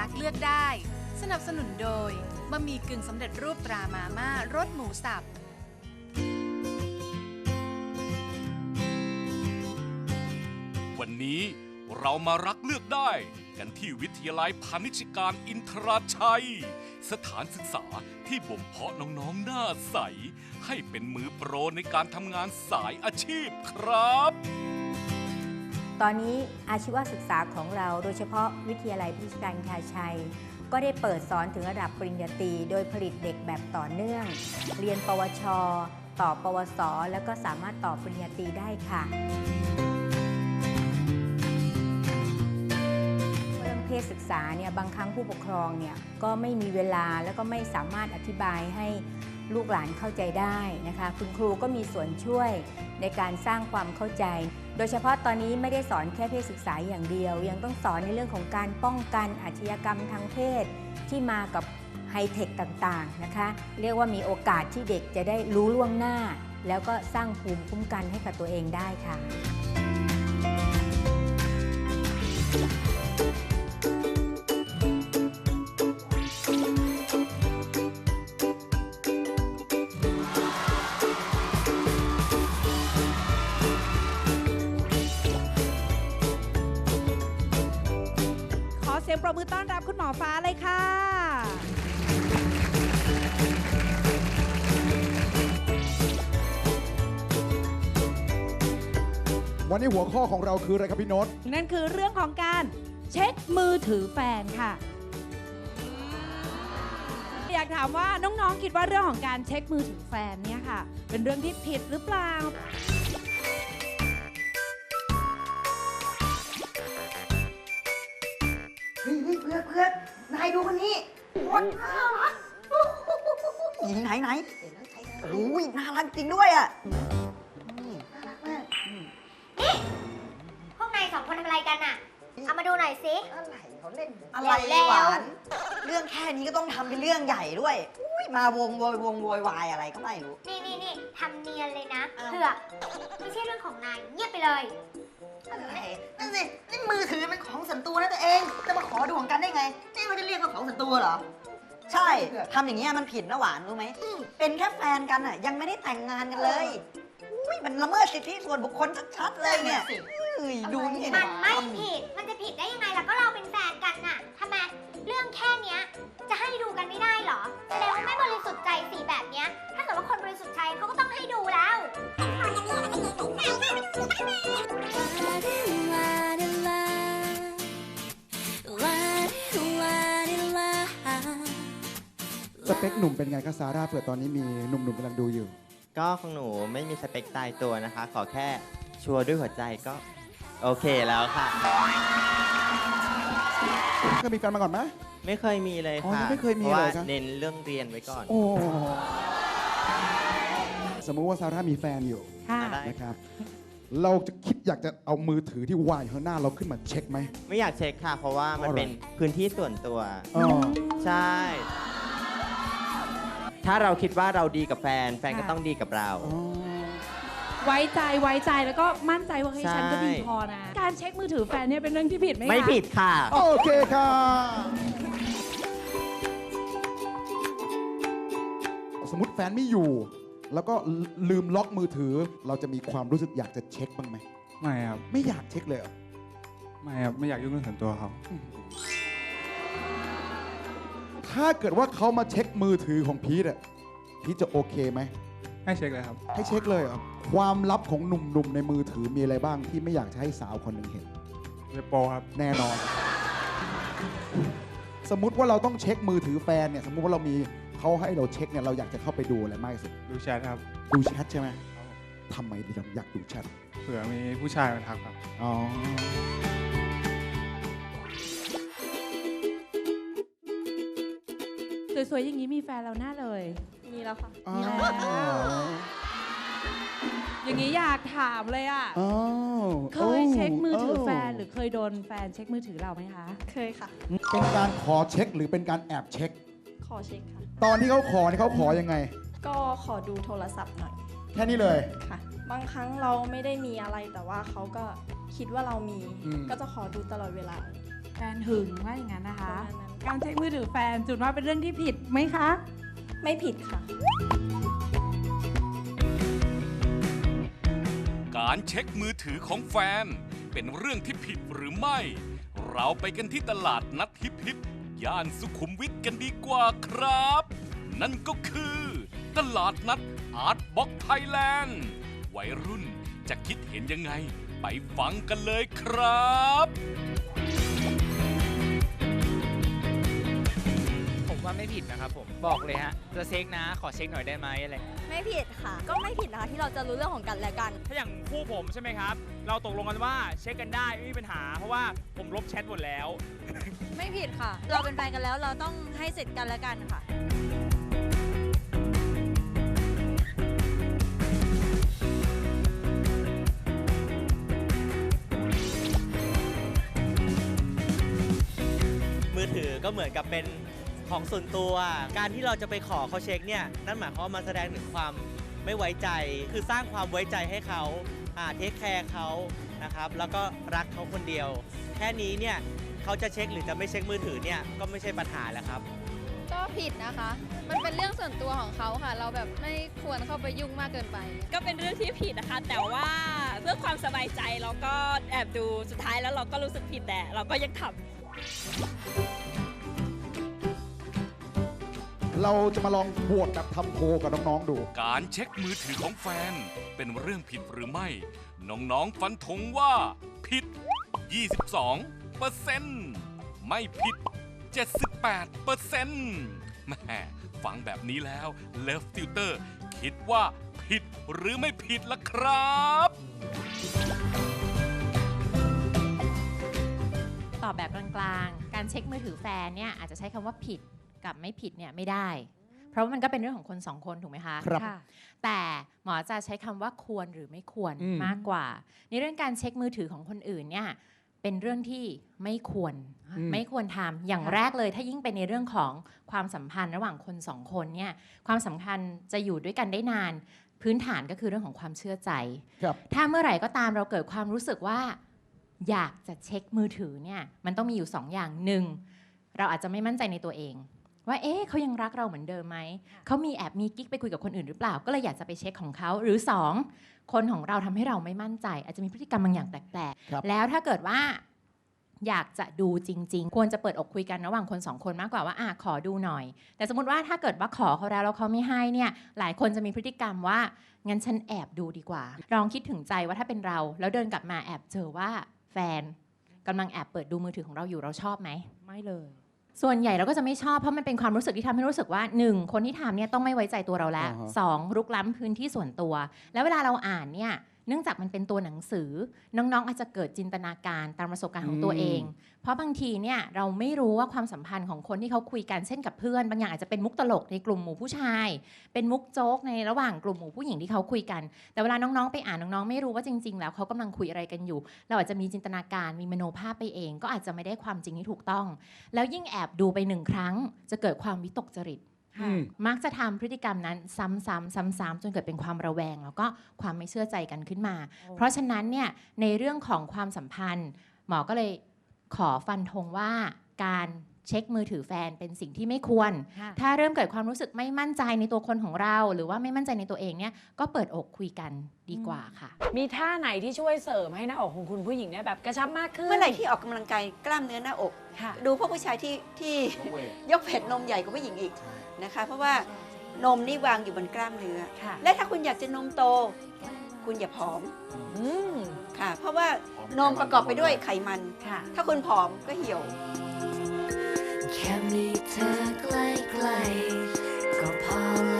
รักเลือกได้ สนับสนุนโดยบะหมี่กึ่งสำเร็จรูปตรามาม่ารสหมูสับ วันนี้เรามารักเลือกได้ กันที่วิทยาลัยพาณิชยการอินทราชัย สถานศึกษาที่บ่มเพาะน้องๆหน้าใส ให้เป็นมือโปรในการทำงานสายอาชีพครับ ตอนนี้อาชีวศึกษาของเราโดยเฉพาะวิทยาลัยพิชการคาชัย ก็ได้เปิดสอนถึงระดับปริญญาตรีโดยผลิตเด็กแบบต่อเนื่อง เรียนปวช ต่อปวส แล้วก็สามารถต่อปริญญาตรีได้ค่ะเรื่องเพศศึกษาเนี่ยบางครั้งผู้ปกครองเนี่ยก็ไม่มีเวลาแล้วก็ไม่สามารถอธิบายให้ ลูกหลานเข้าใจได้นะคะ คุณครูก็มีส่วนช่วยในการสร้างความเข้าใจ โดยเฉพาะตอนนี้ไม่ได้สอนแค่เพศศึกษาอย่างเดียว ยังต้องสอนในเรื่องของการป้องกันอาชญากรรมทางเพศที่มากับไฮเทคต่างๆนะคะ เรียกว่ามีโอกาสที่เด็กจะได้รู้ล่วงหน้า แล้วก็สร้างภูมิคุ้มกันให้กับตัวเองได้ค่ะ สียงปรบมือต้อนรับคุณหมอฟ้าเลยค่ะ วันนี้หัวข้อของเราคืออะไรครับพี่โน้ตนั่นคือเรื่องของการเช็คมือถือแฟนค่ะ อยากถามว่าน้องๆคิดว่าเรื่องของการเช็คมือถือแฟนเนี่ยค่ะ เป็นเรื่องที่ผิดหรือเปล่า เฮ้ยเฮ้ยเพื่อนเพื่อนนายดูคนนี้โคตรน่ารักอีไหนไหนโอ้ยน่ารักจริงด้วยอะน่ารักมากพวกนายสองคนทำอะไรกันอะเอามาดูหน่อยสิ อะไรเขาเล่นอะไรแล้ว หวานเรื่องแค่นี้ก็ต้องทำเป็นเรื่องใหญ่ด้วยอุ้ยมาวงโวยวงโวยวายอะไรก็ไม่รู้ นี่นี่นี่ทำเนียนเลยนะอ้าวเผือกไม่ใช่เรื่องของนายเงียบไปเลย อะไรนั่นสินี่มือถือเป็นของส่วนตัวนะตัวเอง จะมาขอดูของกันได้ไง นี่มันจะเรียกว่าของส่วนตัวเหรอ ใช่ ทำอย่างเงี้ยมันผิดนะหวานรู้ไหม เป็นแค่แฟนกันอะยังไม่ได้แต่งงานกันเลยอุ้ยมันละเมิดสิทธิส่วนบุคคลชัดๆเลยเนี่ยเอ้ยดูนี่มันไม่ผิด มันจะผิดได้ยังไงล่ะก็เราเป็นแฟนกันน่ะทำไมเรื่องแค่เนี้ย จะให้ดูกันไม่ได้เหรอแสดงว่าไม่บริสุทธิ์ใจสีแบบเนี้ย ถ้าเกิดว่าคนบริสุทธิ์ใจเขาก็ต้องให้ดูแล้ว คหนุ่มเป็นไงคะซาร่าเผื่อตอนนี้มีหนุ่มๆกำลังดูอยู่ ก็ของหนูไม่มีสเปคตายตัวนะคะ ขอแค่ชัวร์ด้วยหัวใจก็ โอเคแล้วค่ะ เคยมีแฟนมาก่อนไหม ไม่เคยมีเลยอ๋อค่ะยังไม่เคยมีพราะว่าเลยครับ เน้นเรื่องเรียนไว้ก่อน โอ้สมมุติว่าซาร่ามีแฟนอยู่ค่ะได้ นะครับเราจะคิดอยากจะเอามือถือที่วางอยู่ข้างหน้าเราขึ้นมาเช็คไหม ไม่อยากเช็คค่ะ เพราะว่ามันเพราะอะไรเป็นพื้นที่ส่วนตัว อ๋อใช่ ถ้าเราคิดว่าเราดีกับแฟน แฟนก็ค่ะต้องดีกับเราอ๋อไว้ใจไว้ใจแล้วก็มั่นใจว่าเฮ้ยใช่ ฉันก็ดีพอนะ การเช็คมือถือแฟนเนี่ยเป็นเรื่องที่ผิดไหมคะไม่ผิดค่ะ โอเคค่ะสมมติแฟนไม่อยู่ แล้วก็ลืมล็อกมือถือ เราจะมีความรู้สึกอยากจะเช็คบ้างไหม ไม่ครับ ไม่อยากเช็คเลยเหรอไม่ครับ ไม่อยากยุ่งเรื่องส่วนตัวเขา ถ้าเกิดว่าเขามาเช็คมือถือของพีทอะพีทจะโอเคไหม ให้เช็คเลยครับ ให้เช็คเลยเหรอความลับของหนุ่มๆในมือถือมีอะไรบ้างที่ไม่อยากจะให้สาวคนหนึ่งเห็น เว็บโปครับ แน่นอน สมมุติว่าเราต้องเช็คมือถือแฟนเนี่ย สมมุติว่าเรามีเขาให้เราเช็คเนี่ย เราอยากจะเข้าไปดูอะไรมากที่สุด ดูแชทครับดูแชทใช่ไหมทำไมเราอยากดูแชท เผื่อมีผู้ชายมาทักครับ อ๋อ สวยๆ อย่างนี้มีแฟนแล้วหน้าเลย มีแล้วค่ะ อ๋อมีแล้ว อย่างนี้อยากถามเลยอะ อ๋อเคยเช็คมือถือแฟนโหรือเคยโดนแฟนเช็คมือถือเราไหมคะ เคยค่ะ เป็นการขอเช็คหรือเป็นการแอบเช็ค ขอเช็คค่ะ ตอนที่เขาขอเนี่ยเขาขอยังไง ก็ขอดูโทรศัพท์หน่อยแค่นี้เลย ค่ะ บางครั้งเราไม่ได้มีอะไรแต่ว่าเขาก็คิดว่าเรามี อืม ก็จะขอดูตลอดเวลา แฟนหึงว่าอย่างนั้นนะคะประมาณนั้นการเช็คมือถือแฟนจุดว่าเป็นเรื่องที่ผิดไหมคะ ไม่ผิดค่ะ การเช็คมือถือของแฟน เป็นเรื่องที่ผิดหรือไม่ เราไปกันที่ตลาดนัดฮิปฮิปย่านสุขุมวิทกันดีกว่าครับ นั่นก็คือ ตลาดนัดอาร์ตบ็อกไทยแลนด์วัยรุ่นจะคิดเห็นยังไง ไปฟังกันเลยครับ ว่าไม่ผิดนะครับผมบอกเลยฮะจะเช็คนะขอเช็คหน่อยได้ไหมอะไรไม่ผิดค่ะ ก็ไม่ผิดนะคะที่เราจะรู้เรื่องของกันและกัน ถ้าอย่างคู่ผมใช่ไหมครับ เราตกลงกันว่าเช็คกันได้ไม่มีปัญหา เพราะว่าผมลบแชทหมดแล้ว ไม่ผิดค่ะ เราเป็นแฟนกันแล้วเราต้องให้สิทธิ์กันและกันค่ะ มือถือก็เหมือนกับเป็น ของส่วนตัว การที่เราจะไปขอเขาเช็คเนี่ยนั่นหมายความว่ามันแสดงถึงความไม่ไว้ใจ คือสร้างความไว้ใจให้เขาอ่าเทคแคร์เขานะครับแล้วก็รักเขาคนเดียว แค่นี้เนี่ยเขาจะเช็คหรือจะไม่เช็คมือถือเนี่ยก็ไม่ใช่ปัญหาแล้วครับ ก็ผิดนะคะ มันเป็นเรื่องส่วนตัวของเขาค่ะ เราแบบไม่ควรเข้าไปยุ่งมากเกินไป ก็เป็นเรื่องที่ผิดนะคะ แต่ว่าเพื่อความสบายใจเราก็แอบดูสุดท้ายแล้วเราก็รู้สึกผิดแต่เราก็ยังทำ เราจะมาลองโหวตแบบทำโพลกับน้องๆดู การเช็คมือถือของแฟน เป็นเรื่องผิดหรือไม่ น้องๆฟันธงว่า ผิด 22เปอร์เซ็นต์ไม่ผิด 78เปอร์เซ็นต์แม่ฟังแบบนี้แล้วเลิฟติวเตอร์คิดว่าผิดหรือไม่ผิดล่ะครับตอบแบบกลางๆ การเช็คมือถือแฟนเนี่ยอาจจะใช้คำว่าผิด กับไม่ผิดเนี่ยไม่ได้ เพราะว่ามันก็เป็นเรื่องของคนสองคนถูกไหมคะครับค่ะ แต่หมอจะใช้คำว่าควรหรือไม่ควรอืม มากกว่า ในเรื่องการเช็คมือถือของคนอื่นเนี่ยเป็นเรื่องที่ไม่ควรอืม ไม่ควรทำอย่างค่ะ แรกเลย ถ้ายิ่งเป็นในเรื่องของความสัมพันธ์ระหว่างคนสองคนเนี่ยความสำคัญจะอยู่ด้วยกันได้นาน พื้นฐานก็คือเรื่องของความเชื่อใจ ครับ ถ้าเมื่อไหร่ก็ตามเราเกิดความรู้สึกว่า อยากจะเช็คมือถือเนี่ยมันต้องมีอยู่สองอย่างหนึ่งเราอาจจะไม่มั่นใจในตัวเอง ว่าเอ๊ะเขายังรักเราเหมือนเดิมไหมเขามีแอบมีกิ๊กไปคุยกับคนอื่นหรือเปล่า ก็เลยอยากจะไปเช็คของเขาหรือสองคนของเราทำให้เราไม่มั่นใจ อาจจะมีพฤติกรรมบางอย่างแปลกครับๆแล้วถ้าเกิดว่าอยากจะดูจริง ๆ ควรจะเปิดอกคุยกันระหว่างคนสองคนมากกว่าว่าอะขอดูหน่อย แต่สมมติว่าถ้าเกิดว่าขอเขาแล้วแล้วเขาไม่ให้เนี่ยหลายคนจะมีพฤติกรรมว่างั้นฉันแอบดูดีกว่า ลองคิดถึงใจว่าถ้าเป็นเรา แล้วเดินกลับมาแอบเจอว่าแฟนกำลังแอบเปิดดูมือถือของเราอยู่เราชอบไหมไม่เลย ส่วนใหญ่เราก็จะไม่ชอบเพราะมันเป็นความรู้สึกที่ทำให้รู้สึกว่าหนึ่งคนที่ทำเนี่ยต้องไม่ไว้ใจตัวเราแล้วอ่าฮะสองรุกล้ำพื้นที่ส่วนตัว แล้วเวลาเราอ่านเนี่ย เนื่องจากมันเป็นตัวหนังสือ น้องๆ อาจจะเกิดจินตนาการตามประสบการณ์ของตัวเอง เพราะบางทีเนี่ยเราไม่รู้ว่าความสัมพันธ์ของคนที่เขาคุยกันเช่นกับเพื่อน บางอย่างอาจจะเป็นมุกตลกในกลุ่มหมู่ผู้ชาย เป็นมุกโจ๊กในระหว่างกลุ่มหมู่ผู้หญิงที่เขาคุยกัน แต่เวลาน้องๆ ไปอ่านน้องๆ ไม่รู้ว่าจริง ๆ แล้วเขากำลังคุยอะไรกันอยู่ เราอาจจะมีจินตนาการมีมโนภาพไปเอง ก็อาจจะไม่ได้ความจริงที่ถูกต้อง แล้วยิ่งแอบดูไปหนึ่งครั้ง จะเกิดความวิตกจริตอื มมักจะทำพฤติกรรมนั้นซ้ำๆซ้ำๆจนเกิดเป็นความระแวง แล้วก็ความไม่เชื่อใจกันขึ้นมา เพราะฉะนั้นเนี่ยในเรื่องของความสัมพันธ์ หมอก็เลยขอฟันธงว่าการเช็คมือถือแฟนเป็นสิ่งที่ไม่ควรค่ะถ้าเริ่มเกิดความรู้สึกไม่มั่นใจในตัวคนของเรา หรือว่าไม่มั่นใจในตัวเองเนี่ยก็เปิดอกคุยกันดีกว่าค่ะ มีท่าไหนที่ช่วยเสริมให้หน้าอกของคุณผู้หญิงเนี่ยแบบกระชับมากขึ้น เมื่อไหร่ที่ออกกำลังกายกล้ามเนื้อหน้าอกค่ะดูพวกผู้ชายที่ที่ยกเผ็ดนมใหญ่กว่าผู้หญิงอีก นะคะ เพราะว่านมนี่วางอยู่บนกล้ามเนื้อ ค่ะ และถ้าคุณอยากจะนมโต คุณอย่าผอมอืมค่ะ เพราะว่านมประกอบไปด้วยไขมัน ค่ะ ถ้าคุณผอมก็เหี่ยว แค่มีเธอใกล้ๆ